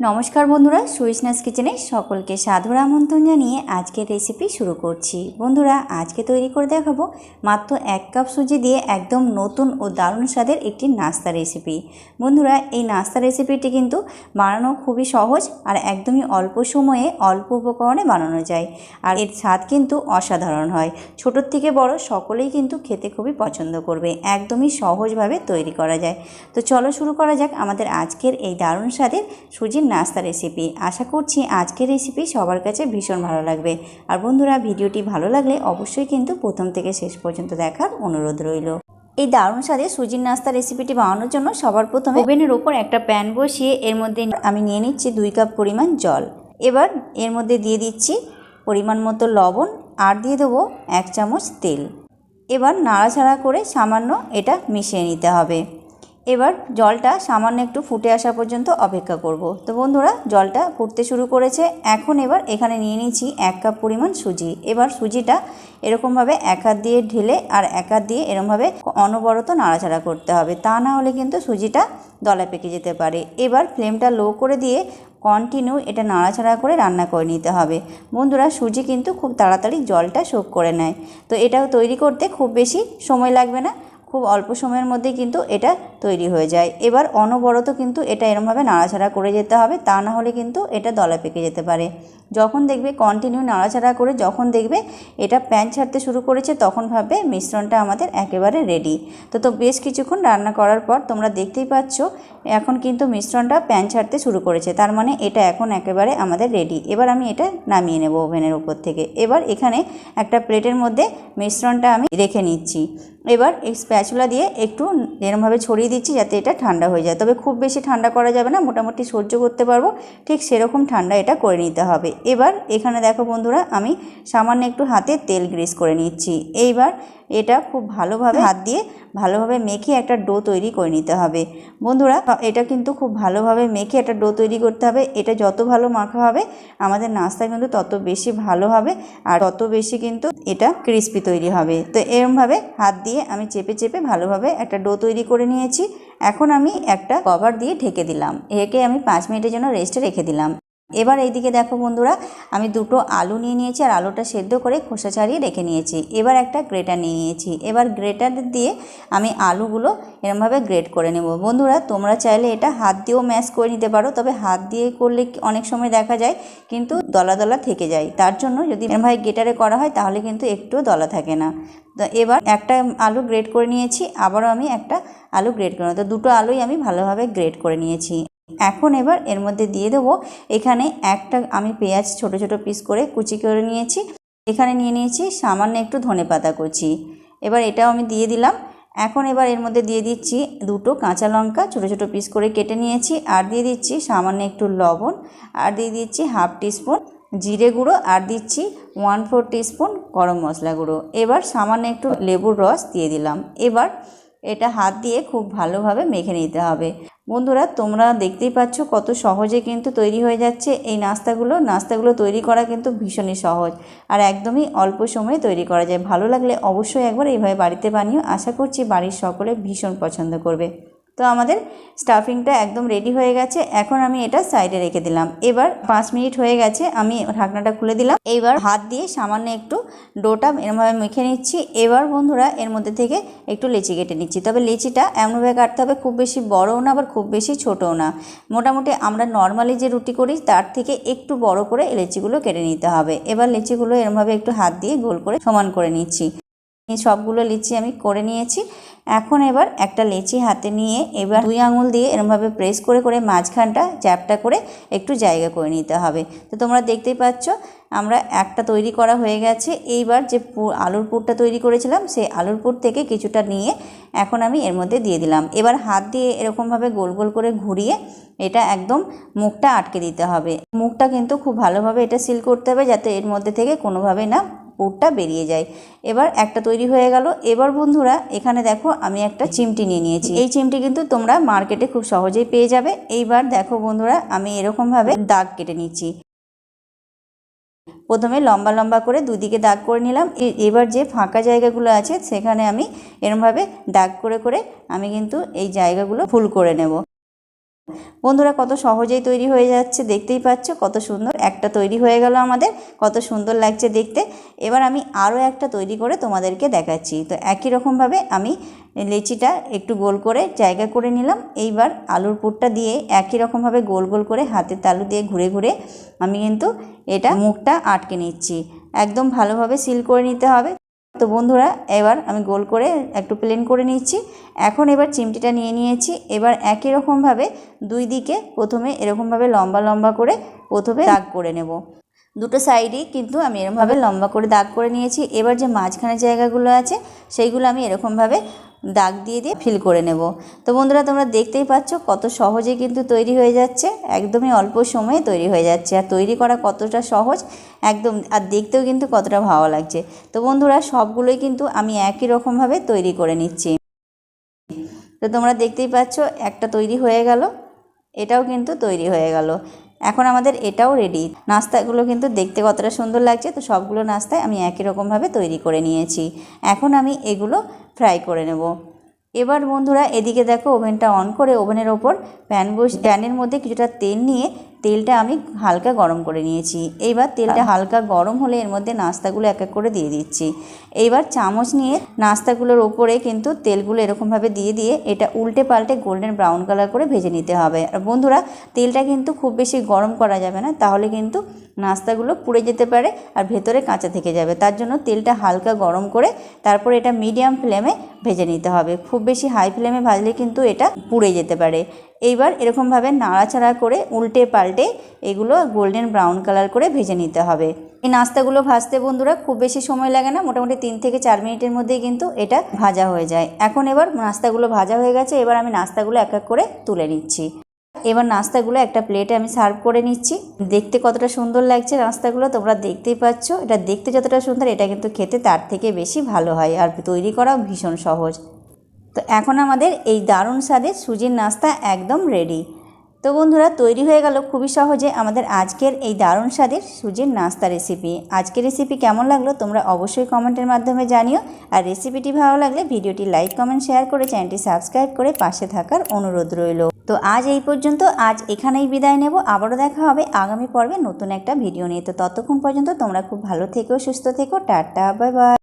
নমস্কার বন্ধুরা, সুইসনাস কিচেনে সকলকে সাধুর আমন্ত্রণ জানিয়ে আজকের রেসিপি শুরু করছি। বন্ধুরা, আজকে তৈরি করে দেখাবো মাত্র এক কাপ সুজি দিয়ে একদম নতুন ও দারুণ স্বাদের একটি নাস্তা রেসিপি বন্ধুরা, এই নাস্তা রেসিপিটি কিন্তু বানানো খুবই সহজ আর একদমই অল্প সময়ে অল্প উপকরণে বানানো যায় আর এর স্বাদ কিন্তু অসাধারণ হয়। ছোটোর থেকে বড় সকলেই কিন্তু খেতে খুবই পছন্দ করবে, একদমই সহজভাবে তৈরি করা যায়। তো চলো শুরু করা যাক আমাদের আজকের এই দারুণ স্বাদের সুজির নাস্তা রেসিপি আশা করছি আজকের রেসিপি সবার কাছে ভীষণ ভালো লাগবে। আর বন্ধুরা, ভিডিওটি ভালো লাগলে অবশ্যই কিন্তু প্রথম থেকে শেষ পর্যন্ত দেখার অনুরোধ রইল। এই দারুণ স্বাদে সুজির নাস্তা রেসিপিটি বানানোর জন্য সবার প্রথমে ওভেনের ওপর একটা প্যান বসিয়ে এর মধ্যে আমি নিয়ে নিচ্ছি দুই কাপ পরিমাণ জল। এবার এর মধ্যে দিয়ে দিচ্ছি পরিমাণ মতো লবণ আর দিয়ে দেবো এক চামচ তেল। এবার নাড়াছাড়া করে সামান্য এটা মিশিয়ে নিতে হবে। এবার জলটা সামান্য একটু ফুটে আসা পর্যন্ত অপেক্ষা করব। তো বন্ধুরা, জলটা ফুটতে শুরু করেছে। এখন এবার এখানে নিয়ে নিচ্ছি এক কাপ পরিমাণ সুজি। এবার সুজিটা এরকমভাবে এক হাত দিয়ে ঢেলে আর এক হাত দিয়ে এরকমভাবে অনবরত নাড়াচাড়া করতে হবে। তা না হলে কিন্তু সুজিটা দলা পেকে যেতে পারে। এবার ফ্লেমটা লো করে দিয়ে কন্টিনিউ এটা নাড়াচাড়া করে রান্না করে নিতে হবে। বন্ধুরা, সুজি কিন্তু খুব তাড়াতাড়ি জলটা শোক করে নেয়। তো এটা তৈরি করতে খুব বেশি সময় লাগবে না। খুব অল্প সময়ের মধ্যে কিন্তু এটা তৈরি হয়ে যায়। এবার অনবরত কিন্তু এটা এরমভাবে নাড়াচাড়া করে যেতে হবে, তা না হলে কিন্তু এটা দলা পেকে যেতে পারে। যখন দেখবে কন্টিনিউ নাড়াচাড়া করে যখন দেখবে এটা প্যান ছাড়তে শুরু করেছে, তখন ভাববে মিশ্রণটা আমাদের একেবারে রেডি তো তো বেশ কিছুক্ষণ রান্না করার পর তোমরা দেখতেই পাচ্ছ এখন কিন্তু মিশ্রণটা প্যান ছাড়তে শুরু করেছে, তার মানে এটা এখন একেবারে আমাদের রেডি এবার আমি এটা নামিয়ে নেব ওভেনের উপর থেকে। এবার এখানে একটা প্লেটের মধ্যে মিশ্রণটা আমি রেখে নিচ্ছি। এবার এই স্প্যাচুলা দিয়ে একটু এরমভাবে ছড়িয়ে দিচ্ছি যাতে এটা ঠান্ডা হয়ে যায়। তবে খুব বেশি ঠান্ডা করা যাবে না, মোটামুটি সহ্য করতে পারব। ঠিক সেরকম ঠান্ডা এটা করে নিতে হবে। এবার এখানে দেখো বন্ধুরা, আমি সামান্য একটু হাতে তেল গ্রিস করে নিচ্ছি। এইবার এটা খুব ভালোভাবে হাত দিয়ে ভালোভাবে মেখে একটা ডো তৈরি করে নিতে হবে। বন্ধুরা, এটা কিন্তু খুব ভালোভাবে মেখে একটা ডো তৈরি করতে হবে। এটা যত ভালো মাখা হবে, আমাদের নাস্তা কিন্তু তত বেশি ভালো হবে। আর তত বেশি কিন্তু এটা ক্রিস্পি তৈরি হবে। তো এরমভাবে হাত দিয়ে আমি চেপে চেপে ভালোভাবে একটা ডো তৈরি করে নিয়েছি। এখন আমি একটা কভার দিয়ে ঢেকে দিলাম। একে আমি পাঁচ মিনিটের জন্য রেস্টে রেখে দিলাম। এবার এইদিকে দেখো বন্ধুরা, আমি দুটো আলু নিয়ে নিয়েছি আর আলুটা সেদ্ধ করে খোসা ছাড়িয়ে রেখে নিয়েছি। এবার একটা গ্রেটার নিয়ে নিয়েছি। এবার গ্রেটার দিয়ে আমি আলুগুলো এরমভাবে গ্রেট করে নেব। বন্ধুরা, তোমরা চাইলে এটা হাত দিয়েও ম্যাশ করে নিতে পারো, তবে হাত দিয়ে করলে অনেক সময় দেখা যায়, কিন্তু দলা দলা থেকে যায়। তার জন্য যদি এরমভাবে গ্রেটারে করা হয়, তাহলে কিন্তু একটুও দলা থাকে না। তো এবার একটা আলু গ্রেট করে নিয়েছি, আবারও আমি একটা আলু গ্রেট করে তো দুটো আলুই আমি ভালোভাবে গ্রেট করে নিয়েছি। এখন এবার এর মধ্যে দিয়ে দেবো। এখানে একটা আমি পেঁয়াজ ছোট ছোট পিস করে কুচি করে নিয়েছি। এখানে নিয়ে নিয়েছি সামান্য একটু ধনে পাতা কুচি। এবার এটাও আমি দিয়ে দিলাম। এখন এবার এর মধ্যে দিয়ে দিচ্ছি দুটো কাঁচা লঙ্কা, ছোট ছোট পিস করে কেটে নিয়েছি। আর দিয়ে দিচ্ছি সামান্য একটু লবণ। আর দিয়ে দিচ্ছি হাফ টিস্পুন জিরে গুঁড়ো। আর দিচ্ছি ওয়ান ফোর টিস্পুন গরম মশলা গুঁড়ো। এবার সামান্য একটু লেবুর রস দিয়ে দিলাম। এবার এটা হাত দিয়ে খুব ভালোভাবে মেখে নিতে হবে। বন্ধুরা, তোমরা দেখতেই পাচ্ছ কত সহজে কিন্তু তৈরি হয়ে যাচ্ছে। এই নাস্তাগুলো নাস্তাগুলো তৈরি করা কিন্তু ভীষণই সহজ আর একদমই অল্প সময়ে তৈরি করা যায়। ভালো লাগলে অবশ্যই একবার এইভাবে বাড়িতে বানিয়ে আশা করছি বাড়ির সকলে ভীষণ পছন্দ করবে। তো আমাদের স্টাফিংটা একদম রেডি হয়ে গেছে। এখন আমি এটা সাইডে রেখে দিলাম। এবার পাঁচ মিনিট হয়ে গেছে, আমি ঢাকনাটা খুলে দিলাম। এবার হাত দিয়ে সামান্য একটু ডোটা এরমভাবে মেখে নিচ্ছি। এবার বন্ধুরা, এর মধ্যে থেকে একটু লেচি কেটে নিচ্ছি। তবে লেচিটা এমনভাবে কাটতে হবে, খুব বেশি বড়ও না আবার খুব বেশি ছোটও না। মোটামুটি আমরা নর্মালি যে রুটি করি, তার থেকে একটু বড় করে লেচিগুলো কেটে নিতে হবে। এবার লেচিগুলো এরমভাবে একটু হাত দিয়ে গোল করে সমান করে নিচ্ছি। সবগুলো লিচি আমি করে নিয়েছি। এখন এবার একটা লিচি হাতে নিয়ে এবার দুই আঙুল দিয়ে এরমভাবে প্রেস করে করে মাঝখানটা চ্যাপটা করে একটু জায়গা করে নিতে হবে। তো তোমরা দেখতেই পাচ্ছ, আমরা একটা তৈরি করা হয়ে গেছে। এইবার যে আলুর পুরটা তৈরি করেছিলাম, সেই আলুর পুর থেকে কিছুটা নিয়ে এখন আমি এর মধ্যে দিয়ে দিলাম। এবার হাত দিয়ে এরকমভাবে গোল গোল করে ঘুরিয়ে এটা একদম মুখটা আটকে দিতে হবে। মুখটা কিন্তু খুব ভালোভাবে এটা সিল করতে হবে, যাতে এর মধ্যে থেকে কোনোভাবে না পুরটা বেরিয়ে যায়। এবার একটা তৈরি হয়ে গেল। এবার বন্ধুরা, এখানে দেখো আমি একটা চিমটি নিয়ে নিয়েছি। এই চিমটি কিন্তু তোমরা মার্কেটে খুব সহজেই পেয়ে যাবে। এইবার দেখো বন্ধুরা, আমি এরকমভাবে দাগ কেটে নিচ্ছি। প্রথমে লম্বা লম্বা করে দুদিকে দাগ করে নিলাম। এবার যে ফাঁকা জায়গাগুলো আছে, সেখানে আমি এরমভাবে দাগ করে করে আমি কিন্তু এই জায়গাগুলো ফুল করে নেব। বন্ধুরা, কত সহজেই তৈরি হয়ে যাচ্ছে, দেখতেই পাচ্ছ কত সুন্দর একটা তৈরি হয়ে গেল আমাদের, কত সুন্দর লাগছে দেখতে। এবার আমি আরও একটা তৈরি করে তোমাদেরকে দেখাচ্ছি। তো একই রকমভাবে আমি লেচিটা একটু গোল করে জায়গা করে নিলাম। এইবার আলুর পুরটা দিয়ে একই রকমভাবে গোল গোল করে হাতের তালু দিয়ে ঘুরে ঘুরে আমি কিন্তু এটা মুখটা আটকে নিচ্ছি। একদম ভালোভাবে সিল করে নিতে হবে। তো বন্ধুরা, এবার আমি গোল করে একটু প্লেন করে নিচ্ছি। এখন এবার চিমটিটা নিয়ে নিয়েছি। এবার একই রকমভাবে দুই দিকে প্রথমে এরকমভাবে লম্বা লম্বা করে প্রথমে দাগ করে নেব। দুটো সাইডই কিন্তু আমি এরকমভাবে লম্বা করে দাগ করে নিয়েছি। এবার যে মাঝখানে জায়গাগুলো আছে, সেইগুলো আমি এরকমভাবে দাগ দিয়ে দিয়ে ফিল করে নেব। তো বন্ধুরা, তোমরা দেখতেই পাচ্ছ কত সহজে কিন্তু তৈরি হয়ে যাচ্ছে। একদমই অল্প সময়ে তৈরি হয়ে যাচ্ছে। আর তৈরি করা কতটা সহজ, একদম, আর দেখতেও কিন্তু কতটা ভালো লাগছে। তো বন্ধুরা, সবগুলোই কিন্তু আমি একই রকমভাবে তৈরি করে নিচ্ছি। তো তোমরা দেখতেই পাচ্ছ একটা তৈরি হয়ে গেল। এটাও কিন্তু তৈরি হয়ে গেল। এখন আমাদের এটাও রেডি নাস্তাগুলো কিন্তু দেখতে কতটা সুন্দর লাগছে, তো সবগুলো নাস্তায় আমি একই রকমভাবে তৈরি করে নিয়েছি। এখন আমি এগুলো ফ্রাই করে নেব। এবার বন্ধুরা, এদিকে দেখো ওভেনটা অন করে ওভেনের ওপর প্যান বস প্যানের মধ্যে কিছুটা তেল নিয়ে তেলটা আমি হালকা গরম করে নিয়েছি। এইবার তেলটা হালকা গরম হলে এর মধ্যে নাস্তাগুলো এক এক করে দিয়ে দিচ্ছি। এইবার চামচ নিয়ে নাস্তাগুলোর ওপরে কিন্তু তেলগুলো এরকমভাবে দিয়ে দিয়ে এটা উল্টে পাল্টে গোল্ডেন ব্রাউন কালার করে ভেজে নিতে হবে। আর বন্ধুরা তেলটা কিন্তু খুব বেশি গরম করা যাবে না তাহলে কিন্তু নাস্তাগুলো পুড়ে যেতে পারে আর ভেতরে কাঁচা থেকে যাবে। তার জন্য তেলটা হালকা গরম করে তারপর এটা মিডিয়াম ফ্লেমে ভেজে নিতে হবে। খুব বেশি হাই ফ্লেমে ভাজলে কিন্তু এটা পুড়ে যেতে পারে। এইবার এরকমভাবে নাড়াচাড়া করে উল্টে পাল্টে এগুলো গোল্ডেন ব্রাউন কালার করে ভেজে নিতে হবে। এই নাস্তাগুলো ভাজতে বন্ধুরা খুব বেশি সময় লাগে না, মোটামুটি তিন থেকে চার মিনিটের মধ্যেই কিন্তু এটা ভাজা হয়ে যায়। এখন এবার নাস্তাগুলো ভাজা হয়ে গেছে, এবার আমি নাস্তাগুলো এক এক করে তুলে নিচ্ছি। এবার নাস্তাগুলো একটা প্লেটে আমি সার্ভ করে নিচ্ছি। দেখতে কতটা সুন্দর লাগছে নাস্তাগুলো, তোমরা দেখতেই পাচ্ছ। এটা দেখতে যতটা সুন্দর, এটা কিন্তু খেতে তার থেকে বেশি ভালো হয়। আর তৈরি করাও ভীষণ সহজ। তো এখন আমাদের এই দারুণ স্বাদের সুজির নাস্তা একদম রেডি তো বন্ধুরা, তৈরি হয়ে গেল খুবই সহজে আমাদের আজকের এই দারুণ স্বাদের সুজির নাস্তা রেসিপি আজকের রেসিপি কেমন লাগল তোমরা অবশ্যই কমেন্টের মাধ্যমে জানিও। আর রেসিপিটি ভালো লাগলে ভিডিওটি লাইক কমেন্ট শেয়ার করে চ্যানেলটি সাবস্ক্রাইব করে পাশে থাকার অনুরোধ রইল। তো আজ এই পর্যন্ত, আজ এখানেই বিদায় নেব। আবারও দেখা হবে আগামী পর্বে নতুন একটা ভিডিও নিয়ে। তো ততক্ষণ পর্যন্ত তোমরা খুব ভালো থেকো, সুস্থ থেকো। Tata bye bye